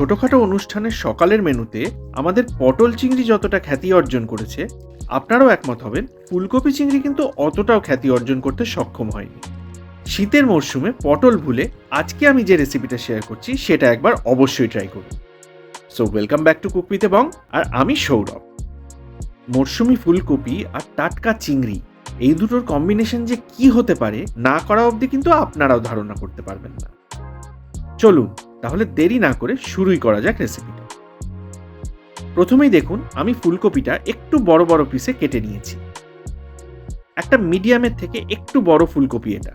ছোটখাটো অনুষ্ঠানের সকালের মেনুতে আমাদের পটল চিংড়ি যতটা খ্যাতি অর্জন করেছে, আপনারাও একমত হবেন, ফুলকপি চিংড়ি কিন্তু অতটাও খ্যাতি অর্জন করতে সক্ষম হয়নি। শীতের মরশুমে পটল ভুলে আজকে আমি যে রেসিপিটা শেয়ার করছি, সেটা একবার অবশ্যই ট্রাই করুন। সো ওয়েলকাম ব্যাক টু কুকপিতে বং আর আমি সৌরভ। মরশুমি ফুলকপি আর টাটকা চিংড়ি, এই দুটোর কম্বিনেশন যে কি হতে পারে না করা অবধি কিন্তু আপনারাও ধারণা করতে পারবেন না। চলুন তাহলে দেরি না করে শুরুই করা যাক রেসিপিটা প্রথমেই দেখুন, আমি ফুলকপিটা একটু বড় বড় পিসে কেটে নিয়েছি। একটা মিডিয়ামের থেকে একটু বড় ফুলকপি এটা।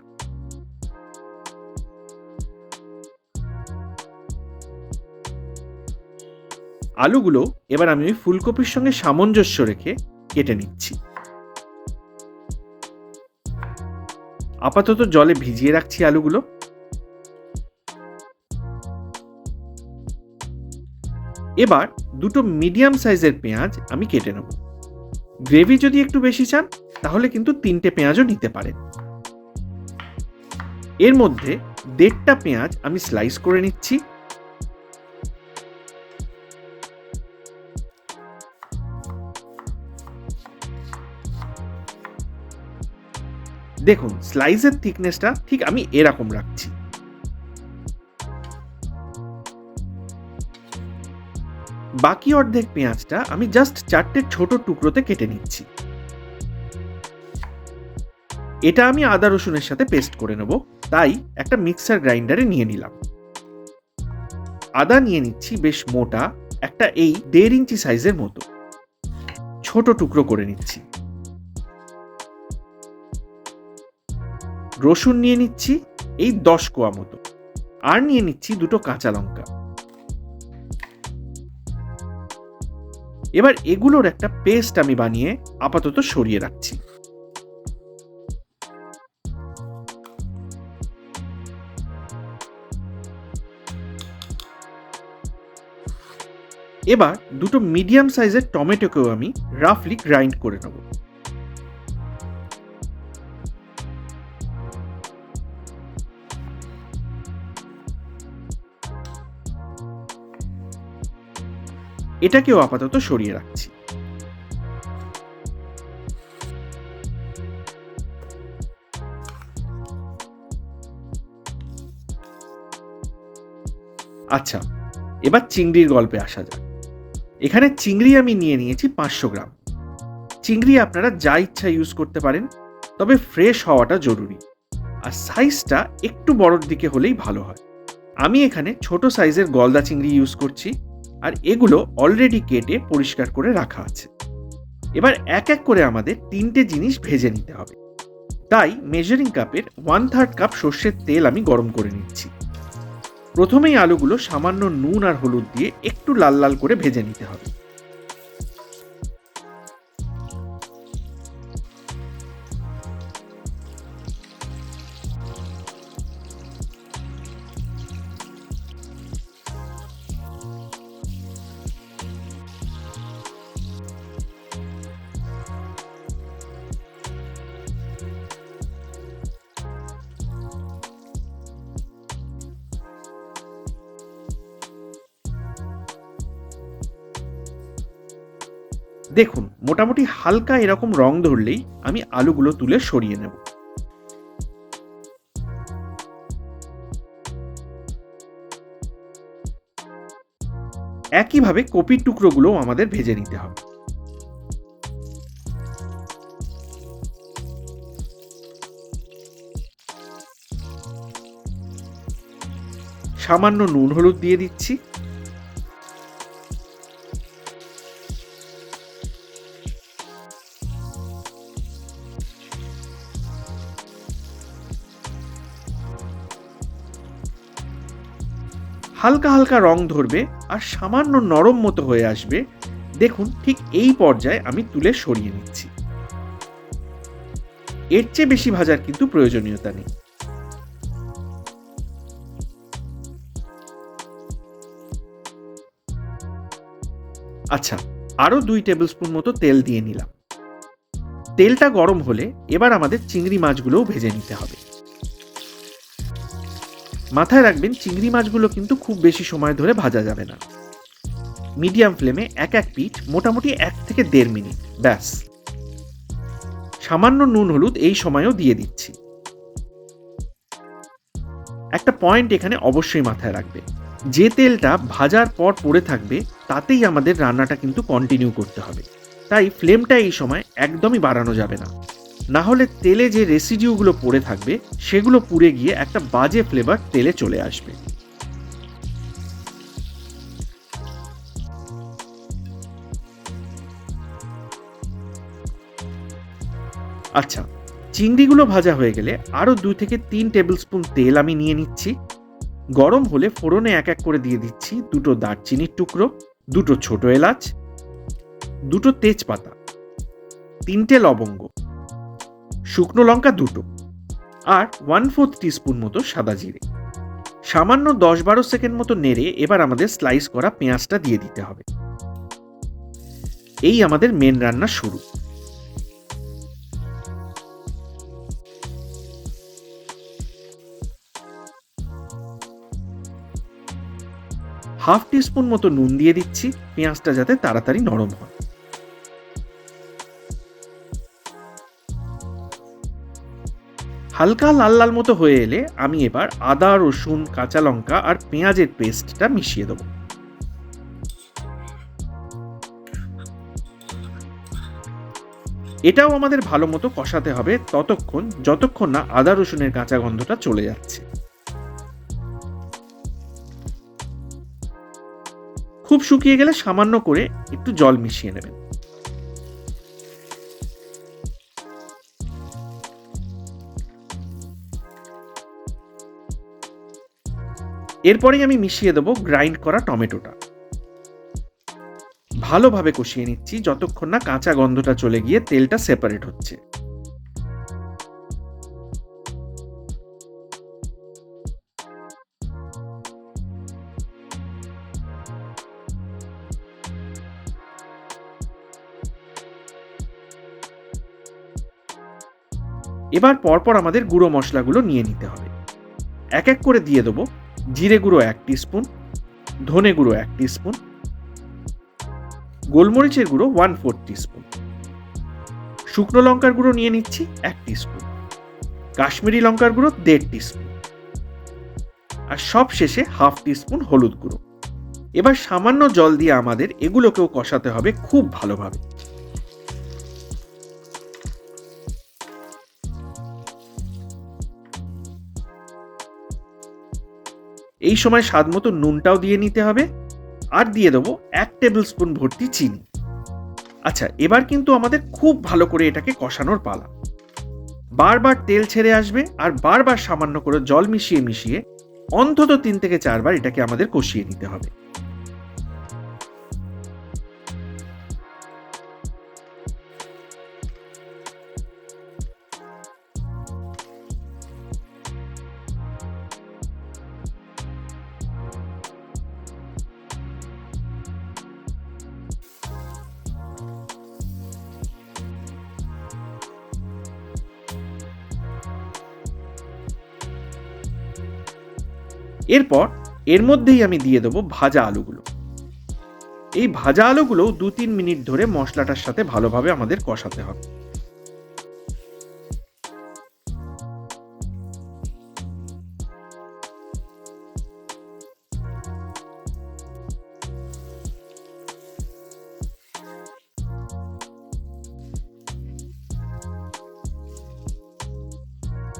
আলুগুলো এবার আমি ওই ফুলকপির সঙ্গে সামঞ্জস্য রেখে কেটে নিচ্ছি। আপাতত জলে ভিজিয়ে রাখছি আলুগুলো। এবার দুটো মিডিয়াম সাইজের পেঁয়াজ আমি কেটে নেব। গ্রেভি যদি একটু বেশি চান, তাহলে কিন্তু তিনটে পেঁয়াজও নিতে পারেন। এর মধ্যে দেড়টা পেঁয়াজ আমি স্লাইস করে নিচ্ছি। দেখুন, স্লাইসের থিকনেসটা ঠিক আমি এরকম রাখছি। বাকি অর্ধেক পেঁয়াজটা আমি জাস্ট চারটে ছোট টুকরোতে কেটে নিচ্ছি। এটা আমি আদা রসুনের সাথে পেস্ট করে নেব, তাই একটা মিক্সার গ্রাইন্ডারে নিয়ে নিলাম। আদা নিয়ে নিচ্ছি বেশ মোটা, একটা এই দেড় ইঞ্চি সাইজের মতো। ছোট টুকরো করে নিচ্ছি। রসুন নিয়ে নিচ্ছি, এই দশ কোয়া মতো। আর নিয়ে নিচ্ছি দুটো কাঁচা লঙ্কা। এবার এগুলোর একটা পেস্ট আমি বানিয়ে আপাতত সরিয়ে রাখছি। এবার দুটো মিডিয়াম সাইজের টমেটোকেও আমি রাফলি গ্রাইন্ড করে নেব। এটাকেও আপাতত সরিয়ে রাখছি। আচ্ছা এবার চিংড়ির গল্পে আসা যাক। এখানে চিংড়ি আমি নিয়ে নিয়েছি পাঁচশো গ্রাম। চিংড়ি আপনারা যা ইচ্ছা ইউজ করতে পারেন, তবে ফ্রেশ হওয়াটা জরুরি। আর সাইজটা একটু বড়র দিকে হলেই ভালো হয়। আমি এখানে ছোট সাইজের গলদা চিংড়ি ইউজ করছি। আর এগুলো অলরেডি কেটে পরিষ্কার করে রাখা আছে। এবার এক এক করে আমাদের তিনটে জিনিস ভেজে নিতে হবে। তাই মেজারিং কাপের ওয়ান থার্ড কাপ সর্ষের তেল আমি গরম করে নিচ্ছি। প্রথমেই আলুগুলো সামান্য নুন আর হলুদ দিয়ে একটু লাল লাল করে ভেজে নিতে হবে। দেখুন, মোটামুটি হালকা এরকম রং ধরলেই আমি আলুগুলো তুলে সরিয়ে নেব। একইভাবে কপির টুকরোগুলো আমাদের ভেজে নিতে হবে। সামান্য নুন, হলুদ দিয়ে দিচ্ছি। হালকা হালকা রং ধরবে আর সামান্য নরম মতো হয়ে আসবে। দেখুন, ঠিক এই পর্যায়ে আমি তুলে সরিয়ে নিচ্ছি। এর চেয়ে বেশি ভাজার কিন্তু প্রয়োজনীয়তা নেই। আচ্ছা আরও দুই টেবিল স্পুন মতো তেল দিয়ে নিলাম। তেলটা গরম হলে এবার আমাদের চিংড়ি মাছগুলোও ভেজে নিতে হবে। মাথায় রাখবেন, চিংড়ি মাছগুলো কিন্তু খুব বেশি সময় ধরে ভাজা যাবে না। মিডিয়াম ফ্লেমে এক এক পিঠ মোটামুটি এক থেকে দেড় মিনিট, ব্যাস। সামান্য নুন হলুদ এই সময়ও দিয়ে দিচ্ছি। একটা পয়েন্ট এখানে অবশ্যই মাথায় রাখবে। যে তেলটা ভাজার পর পড়ে থাকবে, তাতেই আমাদের রান্নাটা কিন্তু কন্টিনিউ করতে হবে। তাই ফ্লেমটা এই সময় একদমই বাড়ানো যাবে না। না হলে তেলে যে রেসিডিউগুলো পড়ে থাকবে, সেগুলো পুড়ে গিয়ে একটা বাজে ফ্লেভার তেলে চলে আসবে। আচ্ছা চিংড়িগুলো ভাজা হয়ে গেলে আরও দু থেকে তিন টেবিল স্পুন তেল আমি নিয়ে নিচ্ছি। গরম হলে ফোড়নে এক এক করে দিয়ে দিচ্ছি দুটো দারচিনির টুকরো, দুটো ছোট এলাচ, দুটো তেজপাতা, তিনটে লবঙ্গ। শুকনো লঙ্কা দুটো আর ওয়ান ফোর্থ টিস্পুন মতো সাদা জিরে। সামান্য দশ বারো সেকেন্ড মতো নেড়ে এবার আমাদের স্লাইস করা পেঁয়াজটা দিয়ে দিতে হবে। এই আমাদের মেন রান্না শুরু। হাফ টিস্পুন মতো নুন দিয়ে দিচ্ছি, পেঁয়াজটা যাতে তাড়াতাড়ি নরম হয়। হালকা লাল লাল মতো হয়ে এলে আমি এবার আদা, রসুন, কাঁচা লঙ্কা আর পেঁয়াজের পেস্টটা মিশিয়ে দেবো। এটাও আমাদের ভালো মতো কষাতে হবে ততক্ষণ, যতক্ষণ না আদা, রসুনের কাঁচা গন্ধটা চলে যাচ্ছে। খুব শুকিয়ে গেলে সামান্য করে একটু জল মিশিয়ে নেবেন। এরপরেই আমি মিশিয়ে দেবো গ্রাইন্ড করা টমেটোটা। ভালোভাবে কষিয়ে নিচ্ছি, যতক্ষণ না কাঁচা গন্ধটা চলে গিয়ে তেলটা সেপারেট হচ্ছে। এবার পরপর আমাদের গুঁড়ো মশলাগুলো নিয়ে নিতে হবে। এক এক করে দিয়ে দেবো। জিরে গুঁড়ো এক স্পুন ধনে গুঁড়ো এক স্পুন গোলমরিচের গুঁড়ো ওয়ান ফোর স্পুন শুকনো লঙ্কার গুঁড়ো নিয়ে নিচ্ছি এক স্পুন কাশ্মীরি লঙ্কার গুঁড়ো দেড় স্পুন আর সব শেষে হাফ স্পুন হলুদ গুঁড়ো। এবার সামান্য জল দিয়ে আমাদের এগুলোকেও কষাতে হবে খুব ভালোভাবে। এই সময় স্বাদ মতো নুনটাও দিয়ে নিতে হবে। আর দিয়ে দেবো এক টেবিল স্পুন ভর্তি চিনি। আচ্ছা এবার কিন্তু আমাদের খুব ভালো করে এটাকে কষানোর পালা। বারবার তেল ছেড়ে আসবে আর বারবার সামান্য করে জল মিশিয়ে মিশিয়ে অন্তত তিন থেকে চারবার এটাকে আমাদের কষিয়ে নিতে হবে। এরপর এর মধ্যেই আমি দিয়ে দেবো ভাজা আলুগুলো। এই ভাজা আলুগুলো দু তিন মিনিট ধরে মশলাটার সাথে ভালোভাবে আমাদের কষাতে হবে।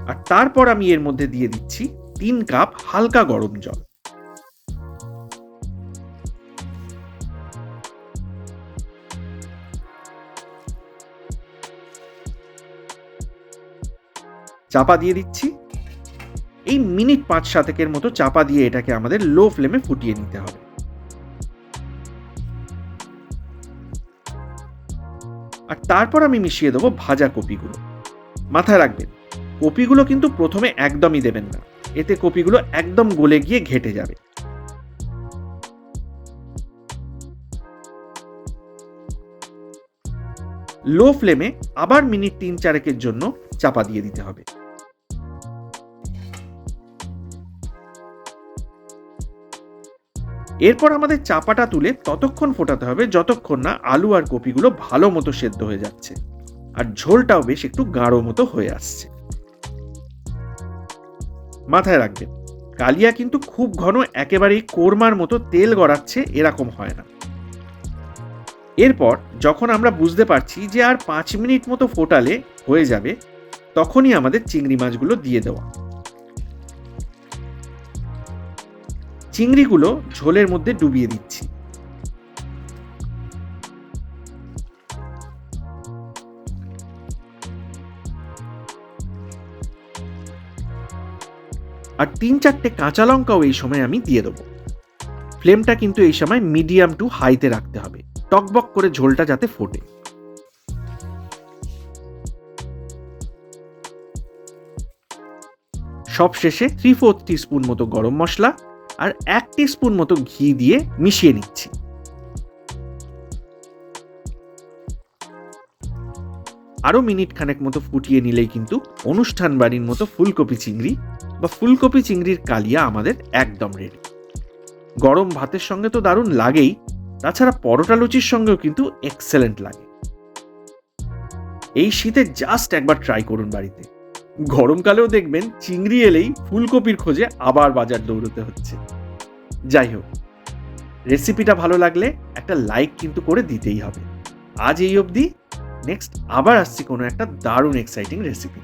আর তারপর আমি এর মধ্যে দিয়ে দিচ্ছি তিন কাপ হালকা গরম জল। চাপা দিয়ে দিচ্ছি। এই মিনিট পাঁচ সাতেকের মতো চাপা দিয়ে এটাকে আমাদের লো ফ্লেমে ফুটিয়ে নিতে হবে। আর তারপর আমি মিশিয়ে দেবো ভাজা কপিগুলো। মাথায় রাখবেন, কপিগুলো কিন্তু প্রথমে একদমই দেবেন না। এতে কপিগুলো একদম গলে গিয়ে ঘেটে যাবে। লো ফ্লেমে আবার মিনিট তিন চারেকের জন্য চাপা দিয়ে দিতে হবে। এরপর আমাদের চাপাটা তুলে ততক্ষণ ফোটাতে হবে যতক্ষণ না আলু আর কপিগুলো ভালো মতো সেদ্ধ হয়ে যাচ্ছে। আর ঝোলটাও বেশ একটু গাঢ় মতো হয়ে আসছে। মাথায় রাখবেন। কালিয়া কিন্তু খুব ঘন একেবারেই কোরমার মতো তেল গড়াচ্ছে এরকম হয় না। এরপর যখন আমরা বুঝতে পারছি যে আর পাঁচ মিনিট মতো ফোটালে হয়ে যাবে, তখনই আমাদের চিংড়ি মাছগুলো দিয়ে দেওয়া। চিংড়িগুলো ঝোলের মধ্যে ডুবিয়ে দিচ্ছি। আর তিন চারটে কাঁচা লঙ্কাও এই সময় আমি দিয়ে দেবো। ফ্লেমটা কিন্তু এই সময় মিডিয়াম টু হাইতে রাখতে হবে। টকবক করে ঝোলটা যাতে ফোটে। সব শেষে থ্রি ফোর্থ টিস্পুন মতো গরম মশলা আর এক টিস্পুন মতো ঘি দিয়ে মিশিয়ে নিচ্ছি। আরও মিনিট খানেক মতো ফুটিয়ে নিলেই কিন্তু অনুষ্ঠান বাড়ির মতো ফুলকপি চিংড়ি বা ফুলকপি চিংড়ির কালিয়া আমাদের একদম রেডি গরম ভাতের সঙ্গে তো দারুণ লাগেই, তাছাড়া পরোটা লুচির সঙ্গেও কিন্তু এক্সেলেন্ট লাগে। এই শীতে জাস্ট একবার ট্রাই করুন বাড়িতে। গরমকালেও দেখবেন চিংড়ি এলেই ফুলকপির খোঁজে আবার বাজার দৌড়তে হচ্ছে। যাই হোক রেসিপিটা ভালো লাগলে একটা লাইক কিন্তু করে দিতেই হবে। আজ এই অবধি। নেক্সট আবার আসছি কোনো একটা দারুণ এক্সাইটিং রেসিপি